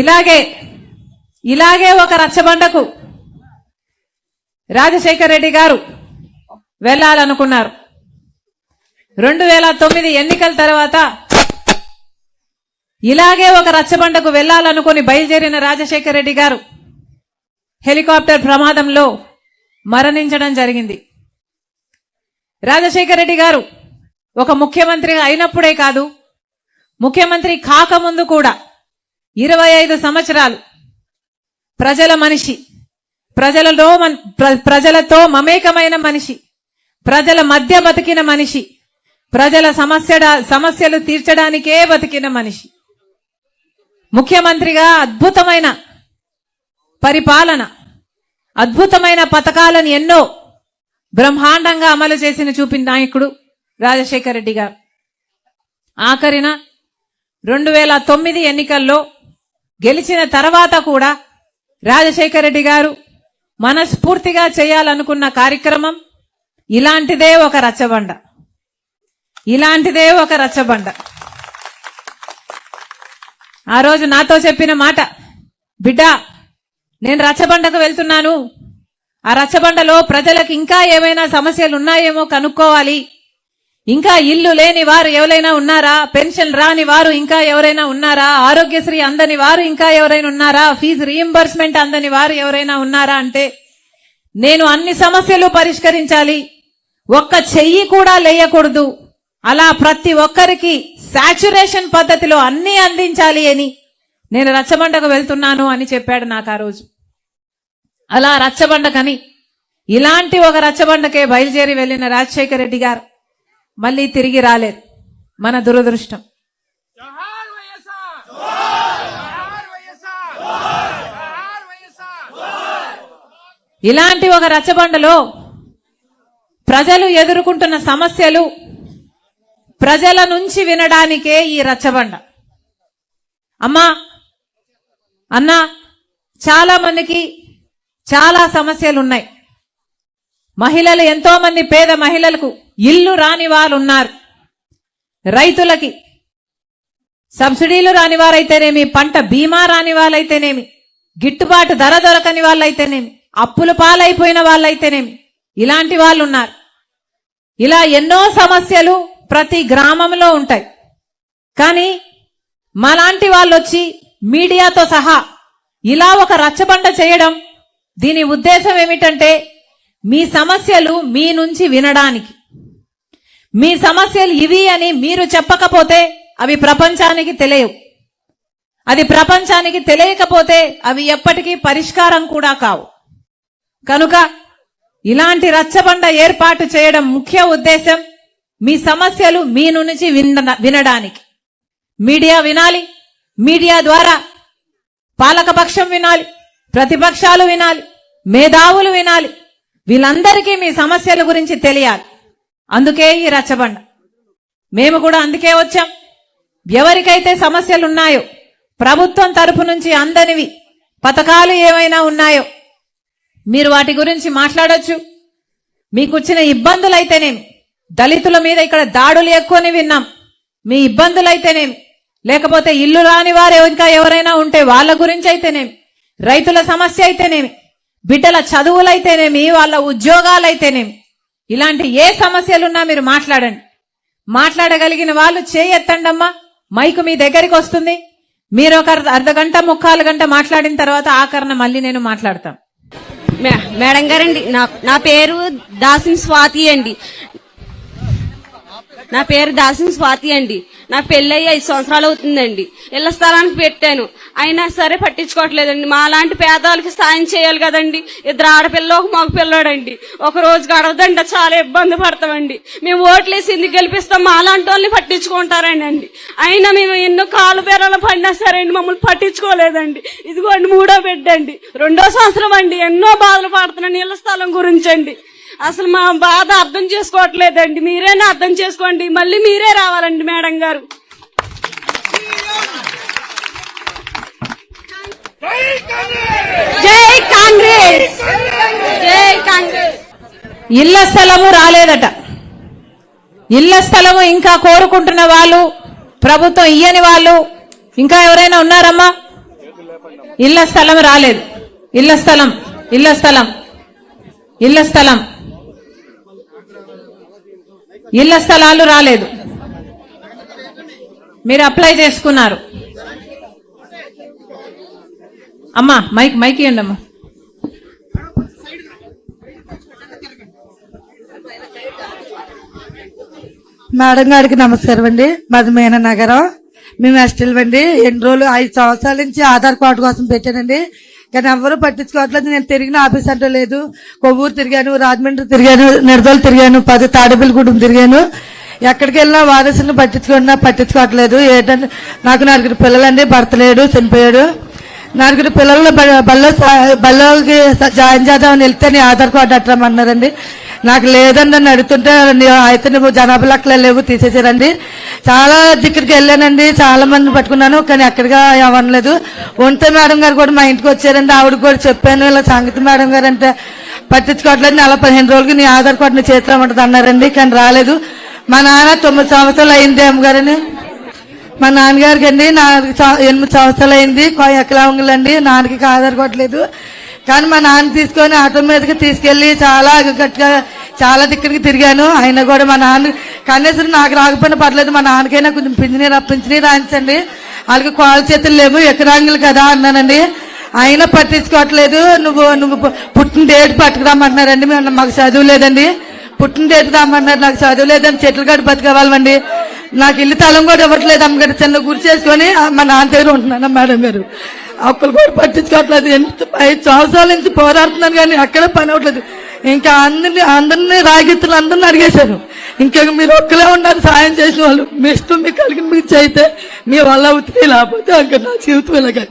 ఇలాగే ఇలాగే ఒక రచ్చబండకు రాజశేఖర్ రెడ్డి గారు వెళ్ళాలనుకున్నారు. రెండు వేల తొమ్మిది ఎన్నికల తర్వాత ఇలాగే ఒక రచ్చబండకు వెళ్ళాలనుకుని బయలుదేరిన రాజశేఖర్ రెడ్డి గారు హెలికాప్టర్ ప్రమాదంలో మరణించడం జరిగింది. రాజశేఖర్ రెడ్డి గారు ఒక ముఖ్యమంత్రి అయినప్పుడే కాదు ముఖ్యమంత్రి కాకముందు కూడా ఇరవై ఐదు సంవత్సరాలు. ప్రజల మనిషి. ప్రజలలో మన్- ప్ర- ప్రజలతో మమేకమైన మనిషి. ప్రజల మధ్య బతికిన మనిషి. ప్రజల సమస్య సమస్యలు తీర్చడానికే బతికిన మనిషి. ముఖ్యమంత్రిగా అద్భుతమైన పరిపాలన. అద్భుతమైన పథకాలను ఎన్నో బ్రహ్మాండంగా అమలు చేసిన చూపిన నాయకుడు రాజశేఖర రెడ్డి గారు. ఆఖరిన రెండు వేల తొమ్మిది ఎన్నికల్లో గెలిచిన తర్వాత కూడా రాజశేఖర రెడ్డి గారు మనస్ఫూర్తిగా చేయాలనుకున్న కార్యక్రమం ఇలాంటిదే ఒక రచ్చబండ. ఇలాంటిదే ఒక రచ్చబండ. ఆ రోజు నాతో చెప్పిన మాట బిడ్డ నేను రచ్చబండకు వెళ్తున్నాను. ఆ రచ్చబండలో ప్రజలకు ఇంకా ఏమైనా సమస్యలు ఉన్నాయేమో కనుక్కోవాలి. ఇంకా ఇల్లు లేని వారు ఎవరైనా ఉన్నారా? పెన్షన్ రాని వారు ఇంకా ఎవరైనా ఉన్నారా? ఆరోగ్యశ్రీ అందని వారు ఇంకా ఎవరైనా ఉన్నారా? ఫీజు రీఎంబర్స్మెంట్ అందని వారు ఎవరైనా ఉన్నారా అంటే నేను అన్ని సమస్యలు పరిష్కరించాలి. ఒక్క చెయ్యి కూడా లేయకూడదు. అలా ప్రతి ఒక్కరికి సాచురేషన్ పద్ధతిలో అన్ని అందించాలి అని నేను రచ్చబండకు వెళ్తున్నాను అని చెప్పాడు నాకు ఆ రోజు. అలా రచ్చబండకని ఇలాంటి ఒక రచ్చబండకే బయలుదేరి వెళ్ళిన రాజశేఖర రెడ్డి గారు. మళ్ళీ తిరిగి రాలేదు. మన దురదృష్టం. ఇలాంటి ఒక రచ్చబండలో ప్రజలు ఎదుర్కొంటున్న సమస్యలు ప్రజల నుంచి వినడానికే ఈ రచ్చబండ. అమ్మా అన్నా చాలా మందికి చాలా సమస్యలు ఉన్నాయి మహిళలు ఎంతో మంది పేద మహిళలకు ఇల్లు రాని వాళ్ళు ఉన్నారు రైతులకి సబ్సిడీలు రాని వారైతేనేమి పంట బీమా రాని వాళ్ళైతేనేమి గిట్టుబాటు ధర దొరకని వాళ్ళైతేనేమి అప్పుల పాలైపోయిన వాళ్ళైతేనేమి ఇలాంటి వాళ్ళు ఉన్నారు ఇలా ఎన్నో సమస్యలు ప్రతి గ్రామంలో ఉంటాయి. కానీ మాలాంటి వాళ్ళు వచ్చి మీడియాతో సహా ఇలా ఒక రచ్చబండ చేయడం దీని ఉద్దేశం ఏమిటంటే మీ సమస్యలు మీ నుంచి వినడానికి. మీ సమస్యలు ఇవి అని మీరు చెప్పకపోతే అవి ప్రపంచానికి తెలియవు. అది ప్రపంచానికి తెలియకపోతే అవి ఎప్పటికీ పరిష్కారం కూడా కావు. కనుక ఇలాంటి రచ్చబండ ఏర్పాటు చేయడం ముఖ్య ఉద్దేశం మీ సమస్యలు మీ నుంచి వినడానికి. మీడియా వినాలి మీడియా ద్వారా పాలకపక్షం వినాలి ప్రతిపక్షాలు వినాలి మేధావులు వినాలి వీళ్ళందరికీ మీ సమస్యల గురించి తెలియాలి. అందుకే ఈ రచ్చబండ. మేము కూడా అందుకే వచ్చాం. ఎవరికైతే సమస్యలు ఉన్నాయో ప్రభుత్వం తరఫు నుంచి అందనివి పథకాలు ఏమైనా ఉన్నాయో మీరు వాటి గురించి మాట్లాడచ్చు. మీకు వచ్చిన ఇబ్బందులైతేనేమి దళితుల మీద ఇక్కడ దాడులు ఎక్కువని విన్నాం. మీ ఇబ్బందులైతేనేమి లేకపోతే ఇల్లు రాని వారు ఇంకా ఎవరైనా ఉంటే వాళ్ళ గురించి అయితేనేమి రైతుల సమస్య అయితేనేమి బిడ్డల చదువులైతేనేమి వాళ్ళ ఉద్యోగాలైతేనేమి. ఇలాంటి ఏ సమస్యలున్నా మీరు మాట్లాడండి. మాట్లాడగలిగిన వాళ్ళు చేయెత్తండమ్మా మైకు మీ దగ్గరికి వస్తుంది. మీరు ఒక అర్ధ- గంట ముక్కాలు గంట మాట్లాడిన తర్వాత ఆకరణ మళ్ళీ నేను మాట్లాడతాను. మే- మేడం గారండి నా నా పేరు దాసిం స్వాతి అండి. నా పేరు దాసిం స్వాతి అండి. నా పెళ్ళయి ఐదు సంవత్సరాలు అవుతుందండి. ఇళ్ళ స్థలానికి పెట్టాను. అయినా సరే పట్టించుకోవట్లేదండి. మా లాంటి పేదవాళ్ళకి సాయం చేయాలి కదండి. ఇద్దరు ఆడపిల్ల ఒక మగ పిల్లోడండి ఒక రోజు గడవదండి చాలా ఇబ్బంది పడతామండి. మేము ఓట్లేసి ఎందుకు గెలిపిస్తాం? మా లాంటి వాళ్ళని పట్టించుకుంటారండి అండి. అయినా మేము ఎన్నో కాలు బేరాలు పడినా సరే అండి మమ్మల్ని పట్టించుకోలేదండి. ఇదిగోండి మూడో బిడ్డ అండి రెండో సంవత్సరం అండి. ఎన్నో బాధలు పడుతున్నాను ఇళ్ళ స్థలం గురించి అండి. అసలు మా బాధ అర్థం చేసుకోవట్లేదండి. మీరేనా అర్థం చేసుకోండి. మళ్ళీ మీరే రావాలండి మేడం గారు. జై కాంగ్రెస్! జై కాంగ్రెస్! జై కాంగ్రెస్ ఇళ్ళ స్థలము రాలేదట. ఇళ్ళ స్థలము ఇంకా కోరుకుంటున్న వాళ్ళు ప్రభుత్వం ఇయ్యని వాళ్ళు ఇంకా ఎవరైనా ఉన్నారమ్మా? ఇళ్ళ స్థలం రాలేదు. ఇళ్ళ స్థలం ఇళ్ళ స్థలం ఇళ్ళ స్థలం. ఇళ్ళ స్థలాలు రాలేదు. మీరు అప్లై చేసుకున్నారు. అమ్మా మైక్ మైక్ ఇవ్వండి అమ్మా. మేడం గారికి నమస్కారం అండి. మాది మేన నగరం. మేము ఎస్టీలు అండి. ఎన్ని రోజులు ఐదు సంవత్సరాల నుంచి ఆధార్ కార్డు కోసం పెట్టానండి. కానీ ఎవరు పట్టించుకోవట్లేదు. నేను తిరిగిన ఆఫీస్ అంటే లేదు. కొవ్వూరు తిరిగాను రాజమండ్రి తిరిగాను నిర్దోలు తిరిగాను పది తాడేపల్లిగూడెం తిరిగాను. ఎక్కడికి వెళ్ళినా వారసులను పట్టించుకున్నా పట్టించుకోవట్లేదు. ఏంటంటే నాకు నలుగురు పిల్లలండి భర్త లేడు చనిపోయాడు. నలుగురు పిల్లలు బల్లో బల్లోకి జాయిన్ చేద్దామని వెళ్తే నీ ఆధార్ కార్డు అట్టమన్నారండి. నాకు లేదని నన్ను అడుగుతుంటే అయితే నువ్వు జనాభా లెక్కలు లేవు తీసేసారండి. చాలా దగ్గరికి వెళ్ళానండి చాలా మంది పట్టుకున్నాను కానీ ఎక్కడిగా అవ్వలేదు ఒంటే మేడం గారు కూడా మా ఇంటికి వచ్చారండి ఆవిడ కూడా చెప్పాను ఇలా సంగతి మేడం గారు అంటే పట్టించుకోవట్లేదు నెల పదిహేను రోజులకి నీ ఆధార్ కార్డు నీ చేతిలో ఉంటుంది అన్నారండి కానీ రాలేదు. మా నాన్న తొమ్మిది సంవత్సరాలు అయింది అమ్మగారని. మా నాన్నగారికి అండి నాకు ఎనిమిది సంవత్సరాలు అయింది ఎకలాంగులండి నాన్నకి ఆధార్ కొట్టలేదు కానీ మా నాన్న తీసుకొని ఆటో మీదకి తీసుకెళ్ళి చాలా గట్టిగా చాలా దిక్కుడికి తిరిగాను. ఆయన కూడా మా నాన్న కనీసం నాకు రాకపోయినా పర్లేదు మా నాన్నకైనా కొంచెం పింఛనీ పింఛనీ రాయించండి. వాళ్ళకి కాలు చేతులు లేవు ఎకరాంగులు కదా అన్నానండి. అయినా పట్టించుకోవట్లేదు. నువ్వు నువ్వు పుట్టిన డేట్ పట్టుకురామంటున్నారండి. మేము మాకు చదువు లేదండి. పుట్టిన డేట్ రామన్నారు నాకు చదువు లేదని చెట్లు గడి బతకవాలండి నాకు ఇల్లు తలం కూడా ఇవ్వట్లేదు అమ్మగారు. చిన్న గురి చేసుకొని మా నాన్న దగ్గర ఉంటున్నాను మేడం గారు. ఒక్కరు కూడా పట్టించుకోవట్లేదు. ఎంత ఐదు సంవత్సరాల నుంచి పోరాడుతున్నాను కానీ అక్కడ పని అవ్వట్లేదు. ఇంకా అందరిని అందరినీ రాగిత్తులు అందరిని అడిగేశారు. ఇంకా మీరు ఒక్కలే ఉన్నారు సాయం చేసిన వాళ్ళు. మీ ఇష్టం మీకు కలిగిన మీకు చేయితే మీ వల్ల అవుతుంది లేకపోతే ఇంకా నా జీవితం ఇలాగే.